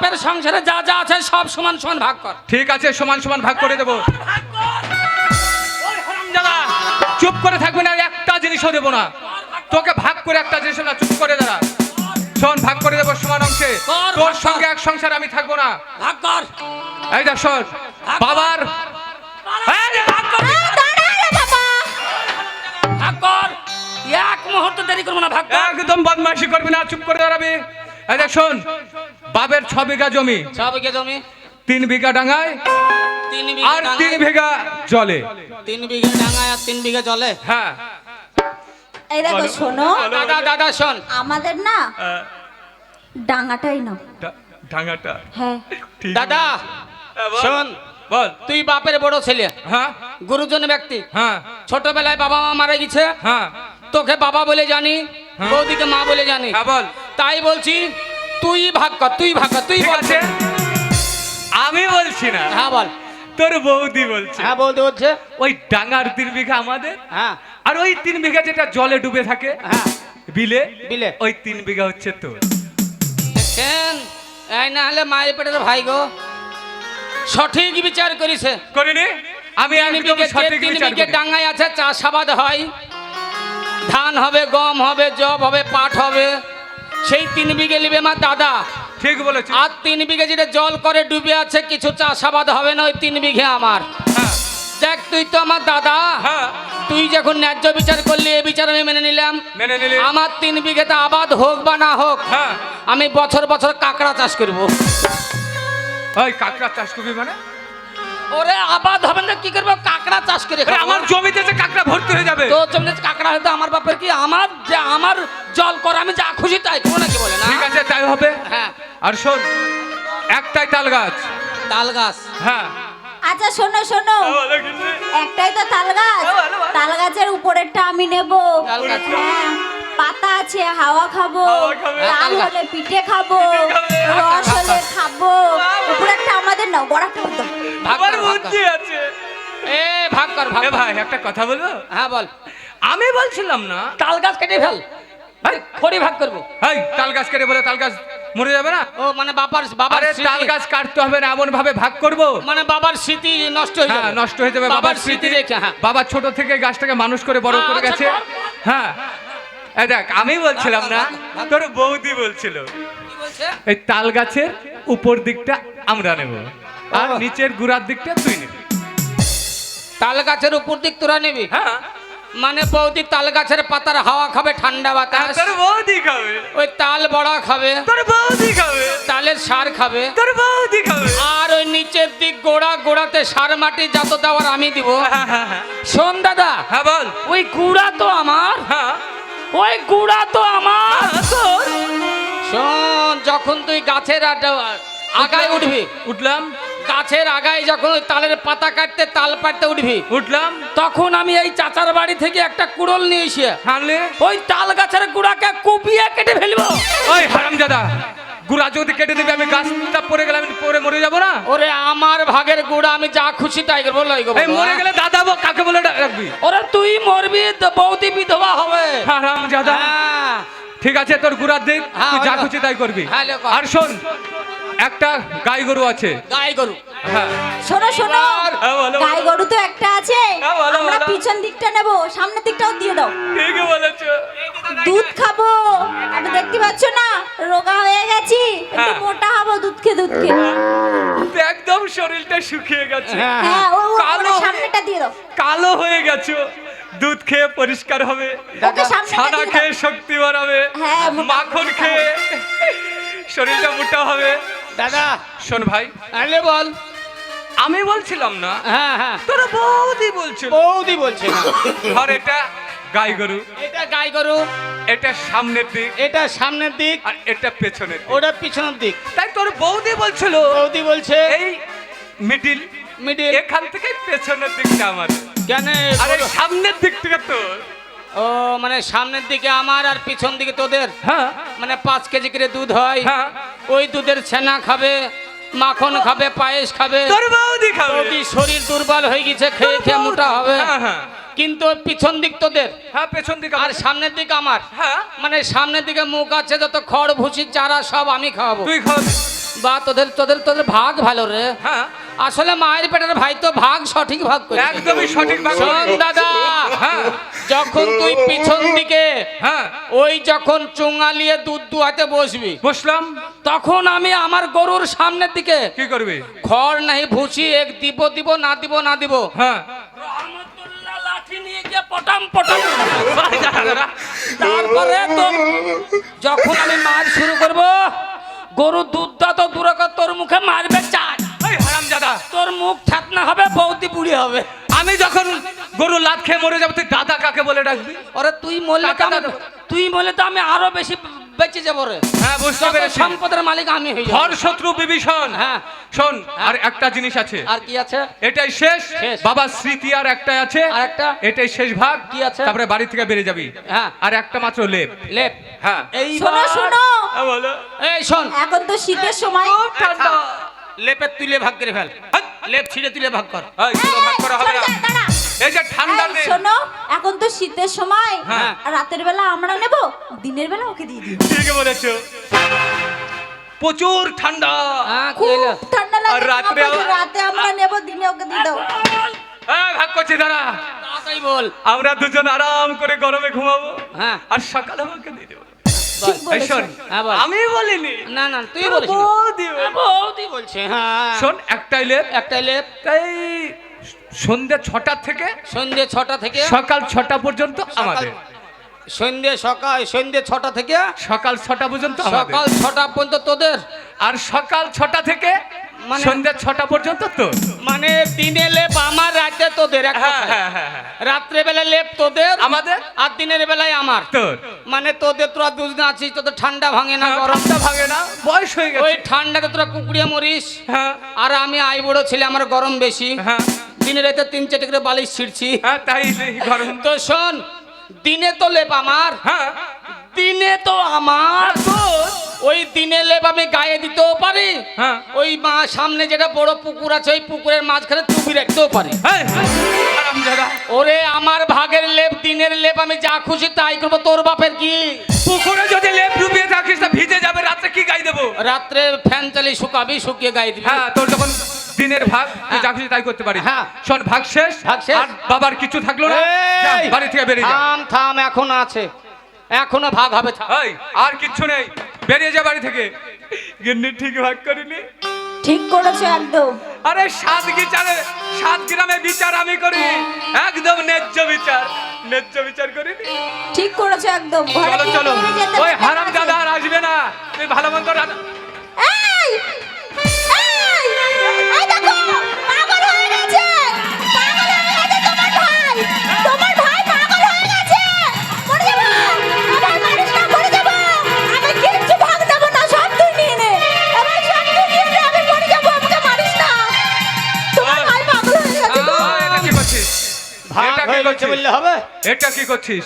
বাপের সংসারে যা যা আছে সব সমান সমান ভাগ কর। ঠিক আছে সমান সমান ভাগ করে দেবো। ওই চুপ করে থাকবে না একটা জিনিসও দেবো না। তোকে ভাগ করে একটা জিনিস না চুপ করে দাঁড়া শোন ভাগ করে দেবো সমান অংশে। তোর সঙ্গে এক সংসার আমি থাকব না। ভাগ কর। এই দেখ শোন বাবার এই ভাগ কর। ভাগ কর। এক মুহূর্ত দেরি করব না ভাগ কর। একদম বদমাইশি করবি না চুপ করে দাঁড়াবি। এই দেখ শোন বাবের ছ বিঘা জমি। ছ বিঘে জমি। তিন বিঘা ডাঙায় তিন বিঘে আর তিন বিঘা জলে। তিন বিঘা ডাঙায় আর তিন বিঘা জলে। হ্যাঁ। এই দেখো শোনো। দাদা দাদা শোন। আমাদের না আহ, ডাঙাটাই না। ডাঙাটা। হ্যাঁ। দাদা হ্যাঁ, শোন বল। তুই বাপের বড় ছেলে। হ্যাঁ। গুরুজন ব্যক্তি। হ্যাঁ। ছোটবেলায় বাবা মা মারা গেছে। হ্যাঁ। তোকে বাবা বলে জানি হ্যাঁ। বৌদিকে মা বলে জানি। হ্যাঁ বল। তাই বলছি তুই ভাগ কর তুই ভাগ কর তুই ঠিক বল। আমি বলছি না। হ্যাঁ বল। তোর বৌদি বলছে। হ্যাঁ বলতে বলছে। ওই ডাঙার তিন বিঘা আমাদের। হ্যাঁ। আর ওই তিন বিঘা যেটা জলে ডুবে থাকে হ্যাঁ। বিলে বিলে। ওই তিন বিঘা হচ্ছে তোর। দেখছেন? এই না হলে মায়ের পেটের ভাই গো। সঠিক বিচার করিছে। করিনি? আমি একদম সঠিক বিচার করি। ডাঙ্গায় আছে চাষাবাদ হয়। ধান হবে গম হবে জব হবে পাট হবে। সেই তিন বিঘে নিবে আমার দাদা। ঠিক বলেছে। আর তিন বিঘে যেটা জল করে ডুবে আছে কিছু চাষাবাদ হবে না ওই তিন বিঘে আমার। হ্যাঁ। দেখ তুই তো আমার দাদা। হ্যাঁ। তুই যখন ন্যায্য বিচার করলি এ বিচার আমি মেনে নিলাম। মেনে নিলি। আমার তিন বিঘেতে আবাদ হোক বা না হোক হ্যাঁ। আমি বছর বছর কাঁকড়া চাষ করব। কাঁকড়া চাষ করবি মানে? ওরে আবাদ হবে না কি করব? কাঁকড়া চাষ করে আমার জমিতে যে কাঁকড়া ভর্তি হয়ে যাবে। তো জমিতে কাঁকড়া হয়তো আমার বাপের কি? আমার যে আমার জল কর আমি যা খুশি তাই করব নাকি বলে না? ঠিক আছে তাই হবে। হ্যাঁ। আর শোন একটাই তাল গাছ। তাল গাছ। হ্যাঁ। আচ্ছা শোনো শোনো। একটাই তো তাল গাছ। তাল গাছের উপরেরটা আমি নেব। তাল গাছ। হ্যাঁ। পাতা আছে হাওয়া খাব তাল হলে পিঠে খাব। রস হলে খাব। আমাদের নাও গড়াটা দাও। ভাগ আমার কর, ভাগ বুদ্ধি আছে। এ ভাগ কর ভাগ ভাই একটা কথা বলব? হ্যাঁ বল। আমি বলছিলাম না। তাল গাছ কেটে ফেল। খড়ি ভাগ করব। তাল গাছ কেটে বলে তাল গাছ মরে যাবে না? ও মানে বাবার বাবার আরে তাল গাছ কাটতে হবে না এমন ভাবে ভাগ করব? মানে বাবার স্মৃতি নষ্ট হয়ে হ্যাঁ যাবে। নষ্ট হয়ে যাবে বাবার স্মৃতি। রেখে হ্যাঁ। বাবা ছোট থেকে গাছটাকে মানুষ করে বড় করে আচ্ছা, গেছে হ্যাঁ। দেখ আমি বলছিলাম না তোর বৌদি বলছিল। এই তাল গাছের উপর দিকটা আমরা নেব আর নিচের গুড়ার দিকটা তুই নিবি। তাল গাছের উপর দিক তোরা নিবি? হ্যাঁ। মানে বৌদি তাল গাছের পাতার হাওয়া খাবে ঠান্ডা বাতাস। তোর বৌদি খাবে। ওই তাল বড়া খাবে। তোর বৌদি খাবে। তালের সার খাবে। তোর বৌদি খাবে। আর ওই নিচের দিক গোড়া গোড়াতে সার মাটি যত দেওয়ার আমি দিব। হ্যাঁ হ্যাঁ হ্যাঁ। শোন দাদা হ্যাঁ বল। ওই গুড়া তো আমার। হ্যাঁ। ওই গুড়া তো আমার। শোন। যখন তুই গাছের আগায় উঠবি। উঠলাম। গাছের আগায় যখন তালের পাতা কাটতে তাল পাড়তে উঠবি উঠলাম। তখন আমি এই চাচার বাড়ি থেকে একটা কুড়ল নিয়ে এসে হানলে ওই তাল গাছের গুড়াকে কুপিয়ে কেটে ফেলব। ওই হারাম দাদা গুড়া যদি কেটে দিবি আমি গাছটা পড়ে গেলে আমি পরে মরে যাব না? ওরে আমার ভাগের গুড়া আমি যা খুশি তাই এই মরে গেলে দাদা কাকে বলে রাখবি ওরে তুই মরবি বৌদি বিধবা হবে। হারামজাদা হ্যাঁ। ঠিক আছে তোর গুড়ার দিক হ্যাঁ, তুই যা খুশি তাই করবি। হ্যাঁ। আর শোন একটা গাই গরু আছে। গাই গরু। হ্যাঁ। শোনো শোনো। গাই গরু তো একটা আছে। আমরা পিছন দিকটা নেব সামনের দিকটাও দিয়ে দাও। ঠিকই বলেছ। দুধ খাব। আমি দেখতে পাচ্ছ না রোগা হয়ে গেছি। একটু। মোটা হব দুধ খেয়ে দুধ খেয়ে। একদম শরীরটা শুকিয়ে গেছে। হ্যাঁ কালো ওর হয়ে- সামনেটা দিয়ে দাও কালো হয়ে গেছো। দুধ খেয়ে পরিষ্কার হবে। ছানা খেয়ে শক্তি বাড়াবে। হ্যাঁ, মাখন খেয়ে শরীরটা মোটা হবে। দাদা। শোন ভাই। আলে বল। আমি বলছিলাম না হ্যাঁ হ্যাঁ। তোরা বৌদি বলছিল। বৌদি বলছে ধর এটা গাই গরু। এটা গাই গরু। এটা সামনের দিক। এটা সামনের দিক। আর এটা পেছনের দিক। ওটা পিছনের দিক। তাই তোর বৌদি বলছিল বৌদি বলছে এই মিডিল মিডিল এখান থেকে পেছনের দিকটা আমার কেন? আর সামনের দিক থেকে তো। ও মানে সামনের দিকে আমার আর পিছন দিকে তোদের? হ্যাঁ। মানে পাঁচ কেজি করে দুধ হয়। হ্যাঁ। ওই দুধের ছানা খাবে মাখন খাবে পায়েস খাবে। তোর বৌদি খাবে। শরীর দুর্বল হয়ে গেছে খেয়ে খেয়ে মোটা হবে। হ্যাঁ হ্যাঁ। কিন্তু পিছন দিক তোদের। হ্যাঁ পেছন দিকে আর সামনের দিক আমার। হ্যাঁ। মানে সামনের দিকে মুখ আছে যত খড় ভুসি চারা সব আমি খাওয়াবো। তুই খাওয়াবি। বা তোদের তোদের তোদের ভাগ ভালো রে। হ্যাঁ। আসলে মায়ের পেটের ভাই তো ভাগ সঠিক ভাগ করে একদমই সঠিক ভাগ শোন। দাদা হ্যাঁ। যখন তুই পিছন দিকে হ্যাঁ। ওই যখন চুঙালিয়ে দুধ দুয়াতে বসবি বসলাম। তখন আমি আমার গরুর সামনের দিকে কি করবি? খড় নাই ভুসি এক দিব দিব না দিব না দিব। হ্যাঁ। লাঠি পটাম পটাম। তারপরে তো যখন আমি মার শুরু করব গরু দুধটা তো দূরে কর, তোর মুখে মারবে এই হারামজাদা তোর মুখ ঠাতনা হবে বৌদি বুড়ি হবে আমি যখন গরু লাত খেয়ে মরে যাব তুই দাদা কাকে বলে ডাকবি ওরে তুই মরলে দাদা। তুই মরলে তো আমি আরও বেশি বেঁচে যাব রে। হ্যাঁ বুঝতে পেরেছি। সম্পদের মালিক আমি হয়ে ধর যাব শত্রু বিভীষণ। হ্যাঁ। শোন আর একটা জিনিস আছে। আর কি আছে? এটাই শেষ। বাবা স্মৃতি আর একটাই আছে। আর একটা? এটাই শেষ ভাগ। কি আছে? তারপরে বাড়ি থেকে বেরিয়ে যাবি। হ্যাঁ। আর একটা মাত্র লেপ। লেপ। হ্যাঁ। এই শোনো শোনো। বলো। এই শোন। এখন তো শীতের সময়। ঠান্ডা। লেপের তুলে ভাগ করে ফেল। লেপ ছিঁড়ে তুলে ভাগ কর। ভাগ করা হবে না। এই যে ঠান্ডা এই, নেই শোনো এখন তো শীতের সময়। হ্যাঁ। রাতের বেলা আমরা নেব দিনের বেলা ওকে দিয়ে দিই ঠিকই বলেছ। প্রচুর ঠান্ডা। হ্যাঁ কি খুব হলো? ঠান্ডা লাগে আর রাত্রে তোমাকে, আবার- রাতে আমরা নেব দিনে ওকে দিয়ে দাও। এই, ভাগ করছি দাঁড়া। তাড়াতাড়ি বল। আমরা দুজন আরাম করে গরমে ঘুমাবো। হ্যাঁ। আর সকালে আমাকে দিয়ে দেবো। ঠিক এই বলেছ। শোন, হ্যাঁ, বল। আমি বলিনি। না না তুই বলিস না। বৌদি বলেছে। হ্যাঁ, বৌদি বলছে হ্যাঁ। শোন একটাই লেপ। একটা লেপ। তাই সন্ধ্যে ছটা থেকে সন্ধ্যে ছটা থেকে সকাল ছটা পর্যন্ত আমাদের। সন্ধ্যে সকাল সন্ধ্যে ছটা থেকে সকাল ছটা পর্যন্ত সকাল ছটা পর্যন্ত তোদের। আর সকাল ছটা থেকে মানে- সন্ধ্যে ছটা পর্যন্ত তো মানে দিনে লেপ আমার রাতে তোদের হ্যাঁ হ্যাঁ হ্যাঁ। রাত্রে বেলা লেপ তোদের আমাদের? আর দিনের বেলায় আমার। তোর। মানে তোদের তোরা দুজন আছিস তোদের ঠান্ডা ভাঙে না গরমটা ভাঙে না বয়স হয়ে গেছে। ওই ঠান্ডাতে তোরা কুকুরিয়া মরিস। আর আমি আই বড় ছেলে আমার গরম বেশি। হ্যাঁ। দিনে রাতে তিন চারটে করে বালিশ ছিঁড়ছি। হ্যাঁ তাই গরম। তো শোন দিনে তো লেপ আমার। হ্যাঁ। দিনে তো আমার। ওই দিনে লেপ আমি গায়ে দিতেও পারি। হ্যাঁ। ওই মা সামনে যেটা বড় পুকুর আছে ওই পুকুরের মাঝখানে টুপি রাখতেও পারি। ওরে আমার ভাগের লেপ দিনের লেপ আমি যা খুশি তাই করব। তোর বাপের কি? পুকুরে যদি লেপ ডুবিয়ে থাকিস তা ভিজে যাবে রাত্রে কি গাই দেবো? রাত্রে ফ্যান চালিয়ে শুকাবি শুকিয়ে গায়ে দিবি। হ্যাঁ তোর যখন দিনের ভাগ তুই হ্যাঁ। যা খুশি তাই করতে পারিস হ্যাঁ। শোন ভাগ শেষ? ভাগ শেষ। আর বাবার কিছু থাকল না? যা, বাড়ি থেকে বেরিয়ে যা। থাম থাম এখন আছে। এখনও ভাগ হবে থাম। এই আর কিচ্ছু নেই। বেরিয়ে যা বাড়ি থেকে। গিন্নি ঠিক ভাগ করিনি। ঠিক করেছে একদম। আরে সাত বিচারে সাত গ্রামে বিচার আমি করি। একদম ন্যায্য বিচার। ন্যায্য বিচার করিনি। ঠিক করেছে একদম। ঘরে চলো চলো। যেতে ওই। হারাম দাদা আর আসবে না। তুই ভালো মন্দ রান্না-! এই! হবে? এটা কি করছিস।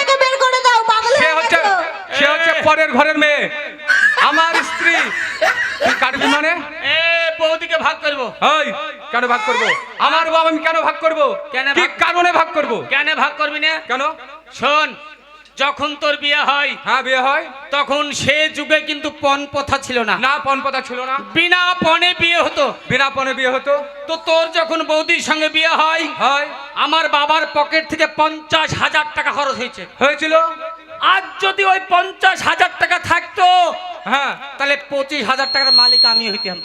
থেকে বের করে দাও, পাগল সে হচ্ছে সে হচ্ছে পরের ঘরের মেয়ে। আমার স্ত্রী। তুই কাটবি মানে? বৌদিকে ভাগ করব। ওই কেন ভাগ করব? আমার বাবা আমি কেন ভাগ করব? কেন কি কারণে ভাগ করব? কেন ভাগ করবি না? কেন? শোন যখন তোর বিয়ে হয় হ্যাঁ বিয়ে হয়। তখন সে যুগে কিন্তু পণ প্রথা ছিল না। না পণপতা ছিল না। বিনা পণে বিয়ে হতো। বিনা পণে বিয়ে হতো। তো তোর যখন বৌদির সঙ্গে বিয়ে হয় হয়। আমার বাবার পকেট থেকে পঞ্চাশ হাজার টাকা খরচ হয়েছে। হয়েছিল? আজ যদি ওই পঞ্চাশ হাজার টাকা থাকতো হ্যাঁ। তাহলে পঁচিশ হাজার টাকার মালিক আমি হইতাম।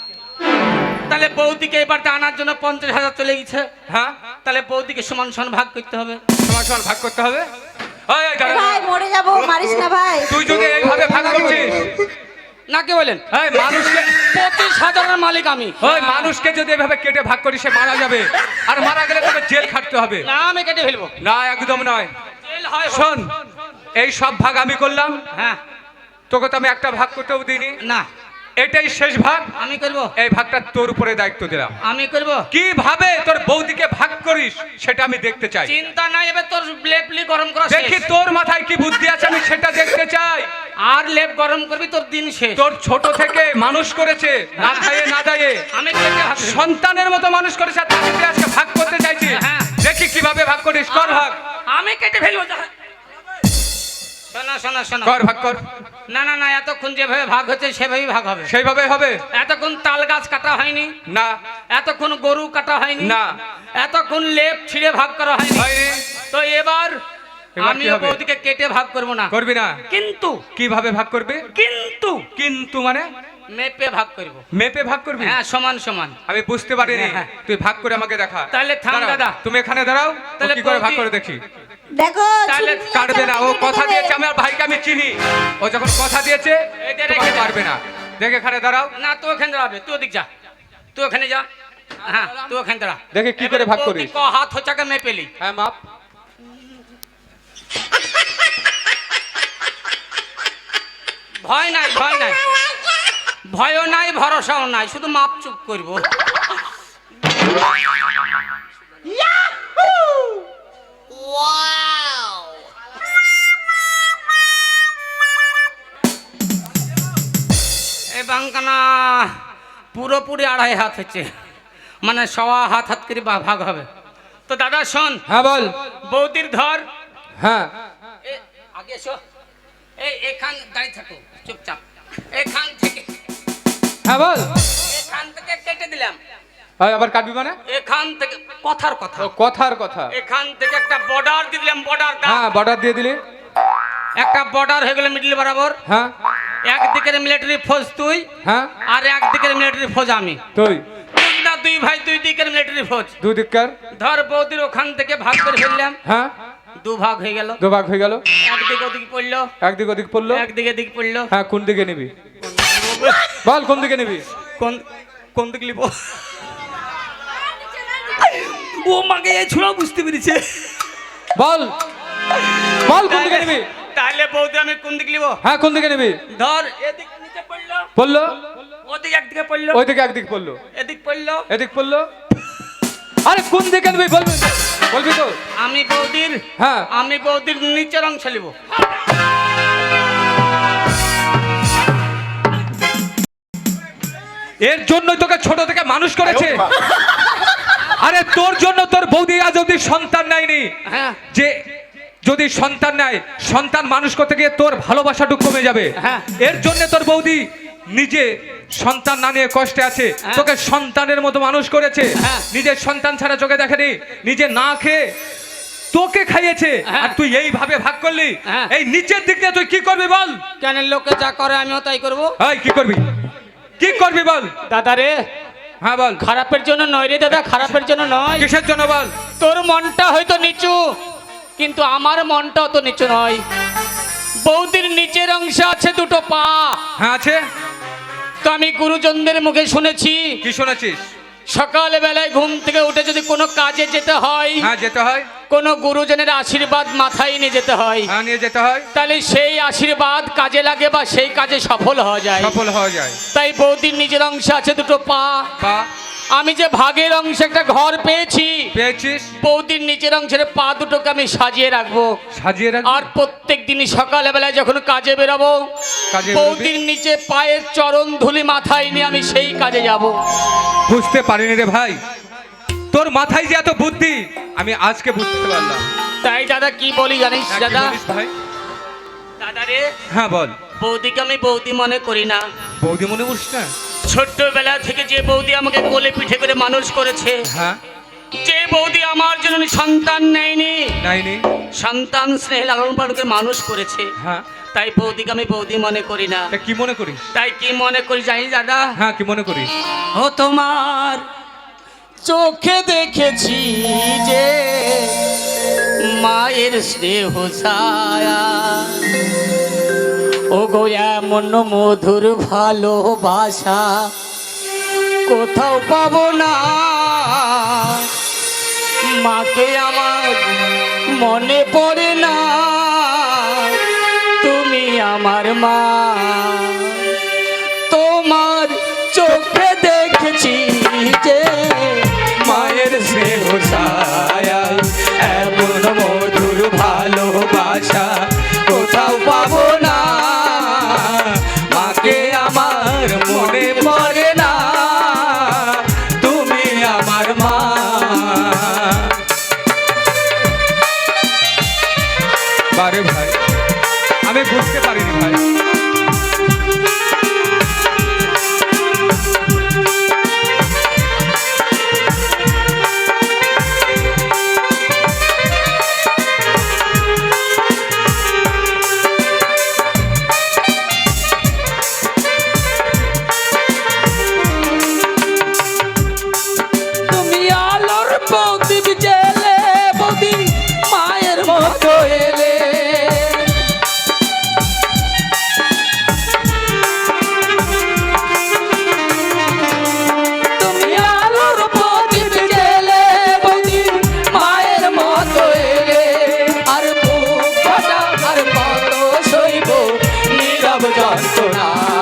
তাহলে বৌদিকে এবারটা আনার জন্য পঞ্চাশ হাজার চলে গেছে। হ্যাঁ? তাহলে বৌদিকে সমান সমান ভাগ করতে হবে। সমান সমান ভাগ করতে হবে? ওই, এই দাঁড়া। ভাই মরে যাব মারিস না ভাই। তুই যদি এইভাবে ভাগ করছিস। না কে বলেন? এই মানুষকে পঁচিশ হাজারের মালিক আমি। ওই মানুষকে যদি এভাবে কেটে ভাগ করিস সে মারা যাবে। আর মারা গেলে তোকে জেল খাটতে হবে। না আমি কেটে ফেলব। না একদম নয়। হয় শোন এই সব ভাগ আমি করলাম। হ্যাঁ। তোকে তো আমি একটা ভাগ করতেও দিইনি। না। এটাই শেষ ভাগ। আমি করব। এই ভাগটা তোর উপরে দায়িত্ব দিলাম। আমি করব। কীভাবে তোর বৌদিকে ভাগ করিস সেটা আমি দেখতে চাই। চিন্তা নাই এবার তোর লেপলি গরম করা দেখি তোর মাথায় কি বুদ্ধি আছে আমি সেটা দেখতে চাই। আর লেপ গরম করবি তোর দিন শেষ। তোর ছোট থেকে মানুষ করেছে না খাইয়ে না দায়ে আমি সন্তানের মতো মানুষ করেছে তাকে আজকে ভাগ করতে চাইছি। হ্যাঁ। দেখি কীভাবে ভাগ করিস কর ভাগ। আমি কেটে ফেলব যা। শোনা শোনা শোনা। কর ভাগ কর। না না না এতক্ষণ যেভাবে ভাগ হচ্ছে সেভাবেই ভাগ হবে। সেইভাবে হবে? এতক্ষণ তাল গাছ কাটা হয়নি? না। এতক্ষণ গরু কাটা হয়নি? না। এতক্ষণ লেপ ছিঁড়ে ভাগ করা হয়নি? হয়নি। তো এবার আমি? বৌদিকে কেটে ভাগ করব না। করবি না? কিন্তু। কীভাবে ভাগ করবি? কিন্তু। কিন্তু মানে? মেপে ভাগ করব। মেপে ভাগ করবি? হ্যাঁ সমান সমান। আমি বুঝতে পারিনি। হ্যাঁ। তুই ভাগ করে আমাকে দেখা। তাহলে থাম দাদা। তুমি এখানে দাঁড়াও। তাহলে কি করে ভাগ করে দেখি? দেখো তাহলে কাটবে না ও কথা। দিয়েছে আমার ভাইকে আমি চিনি। ও যখন কথা দিয়েছে তোমাকে। পারবে না। দেখে এখানে দাঁড়াও। না তুই ওখানে দাঁড়াবে তুই ওদিক যা। তুই ওখানে যা। হ্যাঁ তুই ওখানে দাঁড়া। দেখে কি করে ভাগ করিস? ক হাত হচ্ছাকে মেপেলি হ্যাঁ মাপ। ভয় নাই ভয় নাই। ভয়ও নাই ভরসাও নাই। শুধু মাপ চুপ করব। এ বাঙ্কানা পুরোপুরি আড়াই হাত হচ্ছে। মানে সওয়া হাত হাত করে বা- ভাগ হবে। তো দাদা শোন। হ্যাঁ বল। বৌদির ধর। হ্যাঁ। এ, আগে এসো। এই এখান দাঁড়িয়ে থাকো। চুপচাপ। এখান থেকে হ্যাঁ বল। এখান থেকে কেটে দিলাম। এই, আবার কাটবি মানে? এখান থেকে কথার কথা। কথার কথা। এখান থেকে একটা বর্ডার দিয়ে দিলাম বর্ডার হ্যাঁ বর্ডার দিয়ে দিলি। একটা বর্ডার হয়ে গেল মিডল বরাবর। হ্যাঁ। একদিকের মিলিটারি ফৌজ তুই হ্যাঁ। আর একদিকের মিলিটারি ফৌজ আমি। তুই। না দুই ভাই দুই দিকের মিলিটারি ফৌজ দুই দিককার ধর বৌদির ওখান থেকে ভাগ করে ফেললাম। হ্যাঁ। দু ভাগ হয়ে গেল। দু ভাগ হয়ে গেল। একদিকে ওদিকে পড়ল। একদিক ওদিক পড়ল। একদিকে দিক পড়ল। হ্যাঁ কোন দিকে নিবি? বল কোন দিকে নিবি? কোন কোন দিক লিব ও মাকে এই ছোড়া বুঝতে পেরেছে। বল। বল কোন দিকে নিবি? তাহলে বৌদি আমি কোন দিক লিব হ্যাঁ কোন দিকে নিবি? ধর এদিক নিচে পড়ল। পড়ল? ওদিক একদিকে পড়ল। ওই দিকে একদিক পড়ল। এদিক পড়ল। এদিক পড়ল? আরে কোন দিকে নিবি? বলবি বলবি তো। আমি বৌদির হ্যাঁ। আমি বৌদির নিচের অংশ লিব এর জন্যই তোকে ছোট থেকে মানুষ করেছে। আরে তোর জন্য তোর বৌদি আজ অব্দি সন্তান নেয়নি। হ্যাঁ। যে যদি সন্তান নেয় সন্তান মানুষ করতে গিয়ে তোর ভালোবাসাটুকু কমে যাবে। হ্যাঁ। এর জন্য তোর বৌদি নিজে সন্তান না নিয়ে কষ্টে আছে। হ্যাঁ। তোকে সন্তানের মতো মানুষ করেছে। হ্যাঁ। নিজের সন্তান ছাড়া চোখে দেখেনি। নিজে না খেয়ে তোকে খাইয়েছে। আর তুই এইভাবে ভাগ করলি। এই নিচের দিক দিয়ে তুই কি করবি বল? কেন লোকে যা করে আমিও তাই করব? কি করবি? কি করবি বল? দাদা রে হ্যাঁ বল। খারাপের জন্য নয় রে দাদা খারাপের জন্য নয়। কিসের জন্য বল? তোর মনটা হয়তো নিচু কিন্তু আমার মনটা অত নিচু নয়। বৌদির নিচের অংশে আছে দুটো পা। হ্যাঁ আছে? তো আমি গুরুজনদের মুখে শুনেছি। কি শুনেছিস? সকাল বেলায় ঘুম থেকে উঠে যদি কোনো কাজে যেতে হয় হ্যাঁ যেতে হয়। কোন গুরুজনের আশীর্বাদ মাথায় নিয়ে যেতে হয় হ্যাঁ নিয়ে যেতে হয়। তাহলে সেই আশীর্বাদ কাজে লাগে বা সেই কাজে সফল হওয়া যায়। সফল হওয়া যায়। তাই বৌদির নিজের অংশে আছে দুটো পা। পা। আমি যে ভাগের অংশে একটা ঘর পেয়েছি পেয়েছিস? বৌদির নিচের অংশের পা দুটোকে আমি সাজিয়ে রাখব। সাজিয়ে রাখ আর প্রত্যেক দিনই সকালবেলায় যখন কাজে বেরাবো বৌদির নিচে পায়ের চরণ ধুলি মাথায় নিয়ে আমি সেই কাজে যাব। বুঝতে পারিনি রে ভাই। তোর মাথায় যে এত বুদ্ধি আমি আজকে বুঝতে পারলাম। তাই দাদা কি বলি জানিস হ্যাঁ, দাদা? ভাই? দাদা রে হ্যাঁ বল। বৌদিকে আমি বৌদি মনে করি না। বৌদি মনে বুঝ না? ছোট্টবেলা থেকে যে বৌদি আমাকে কোলে পিঠে করে মানুষ করেছে হ্যাঁ। যে বৌদি আমার জন্য সন্তান নেয়নি নাইনি সন্তান স্নেহ লালন পালন করে মানুষ করেছে হ্যাঁ। তাই বৌদিকে আমি বৌদি মনে করি না। কি মনে করি তাই কি মনে করি জানি দাদা? হ্যাঁ কি মনে করি ও তোমার চোখে দেখেছি যে মায়ের স্নেহ ছায়া। ও এমন মধুর ভালোবাসা কোথাও পাবো না। মাকে আমার মনে পড়ে না। তুমি আমার মা। তোমার চোখে দেখেছি যে মায়ের স্নেহ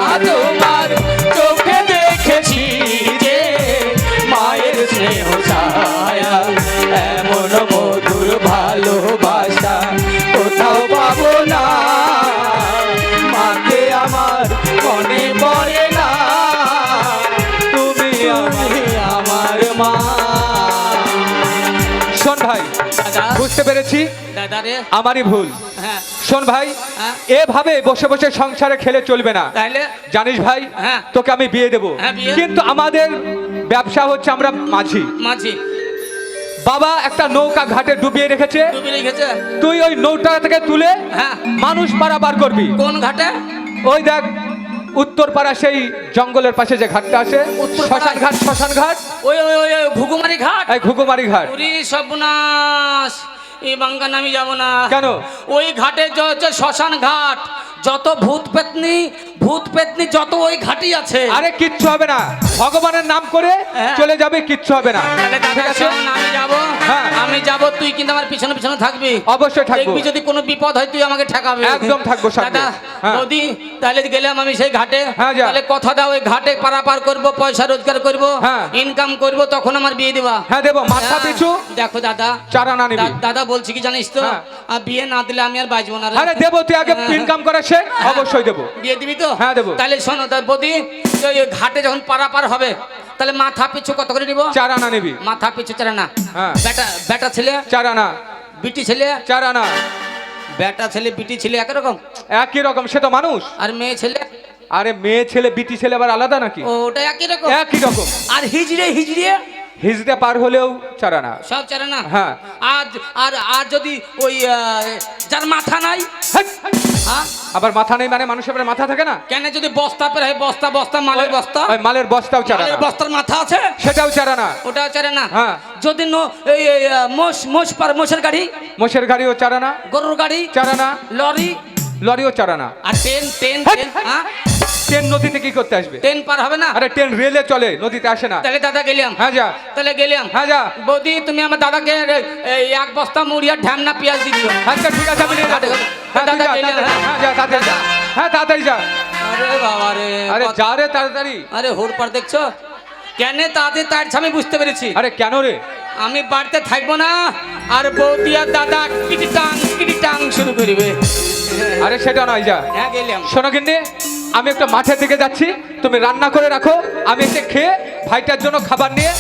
modo আমারই ভুল। হ্যাঁ। শোন ভাই হ্যাঁ। এভাবে বসে বসে সংসারে খেলে চলবে না। জানিস ভাই হ্যাঁ। তোকে আমি বিয়ে দেবো। কিন্তু আমাদের ব্যবসা হচ্ছে আমরা মাঝি। মাঝি। বাবা একটা নৌকা ঘাটে ডুবিয়ে রেখেছে। তুই ওই নৌকা থেকে তুলে হ্যাঁ। মানুষ পারাবার করবি। কোন ঘাটে? ওই দেখ উত্তর পাড়া সেই জঙ্গলের পাশে যে ঘাটটা আছে? শ্মশান ঘাট শ্মশান ঘাট। ওই ওই ঘুঘুমারি ঘাট। এই ঘুঘুমারি ঘাট। পুরী সর্বনাশ। এই বাঙ্গান আমি যাব না কেন? ওই ঘাটে শ্মশান ঘাট যত ভূত পেতনি ভূত পেতনি যত ওই ঘাটই আছে আরে কিচ্ছু হবে না ভগবানের নাম করে হ্যাঁ। চলে যাবে কিচ্ছু হবে না আমি যাব হ্যাঁ। আমি যাব তুই কিন্তু আমার পিছনে পিছনে থাকবি অবশ্যই থাকব দেখবি যদি কোনো বিপদ হয় তুই আমাকে ঠেকাবি একদম থাকব। দাদা হ্যাঁ। তাহলে গেলাম আমি সেই ঘাটে। তাহলে কথা দাও ওই ঘাটে পারাপার করব পয়সা রোজগার করব হ্যাঁ। ইনকাম করব তখন আমার বিয়ে দিবা হ্যাঁ দেবো মাথা। পিছু দেখো দাদা চার নিবি দাদা বলছি কি জানিস তো। আর বিয়ে না দিলে আমি আর বাঁচবো না আরে দেবো তুই আগে। ইনকাম করে শেখ অবশ্যই দেবো। বিয়ে দিবি তো? হ্যাঁ, দেবো। তাহলে শোনো তার বৌদি ওই ওই ঘাটে যখন পারাপার হবে তাহলে মাথা পিছু কত করে নিব? চার আনা নিবি। মাথা পিছু চার আনা। হ্যাঁ। বেটা বেটা ছেলে? চার আনা। বিটি ছেলে? চার আনা। বেটা ছেলে বিটি ছেলে একই রকম? একই রকম সে তো মানুষ। আর মেয়ে ছেলে? আরে মেয়ে ছেলে বিটি ছেলে আবার আলাদা নাকি? ওটা একই রকম? একই রকম। আর হিজড়ে হিজড়ে? হিজড়ে পার হলেও চার আনা সব চারে না? হ্যাঁ। আর আর আর যদি ওই যার মাথা নাই! হ্যাঁ? আবার মাথা নেই মানে মানুষের আবার মাথা থাকে না? কেন যদি বস্তা পেরে বস্তা বস্তা মালের বস্তা? ওই মালের বস্তাও চারা মালের বস্তার মাথা আছে? সেটাও চারা না। ওটাও চারে না? হ্যাঁ। যদি নো- এই মোষ মোষ পার মোষের গাড়ি? মোষের গাড়িও চারা না। গরুর গাড়ি? চারা না। লরি? লরিও চারা না। আর ট্রেন ট্রেন হেৎ! ট্রেন হ্যাঁ? ট্রেন নদীতে কি করতে আসবে? ট্রেন পার হবে না? আরে ট্রেন রেলে চলে নদীতে আসে না। তাহলে দাদা গেলাম হ্যাঁ যা। তাহলে গেলাম হ্যাঁ যা। বৌদি তুমি আমার দাদাকে এই এক বস্তা মুড়িয়া ঢ্যামনা পেঁয়াজ দিয়ে দিও। আচ্ছা ঠিক আছে আমি। হ্যাঁ দাদা তাড়াতাড়ি। হ্যাঁ। হ্যাঁ। যা তাড়াতাড়ি যা। হ্যাঁ তাড়াতাড়ি যা। আরে বাবা রে আরে যা রে তাড়াতাড়ি। আরে হোর পার দেখছ? কেন তাদের তার আমি বুঝতে পেরেছি। আরে কেন রে? আমি বাড়িতে থাকব না আর বৌদি আর দাদা কিটি টাং কিটি টাং শুরু করিবে। আরে সেটা নয় যা। হ্যাঁ গেলাম শোনো কিন্তু আমি একটা মাঠের দিকে যাচ্ছি তুমি রান্না করে রাখো আমি এসে খেয়ে ভাইটার জন্য খাবার নিয়ে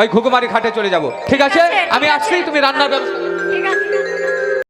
ওই ঘুঘুমারি ঘাটে চলে যাব। ঠিক আছে? আমি আসছি তুমি রান্নার ব্যবস্থা ঠিক আছে।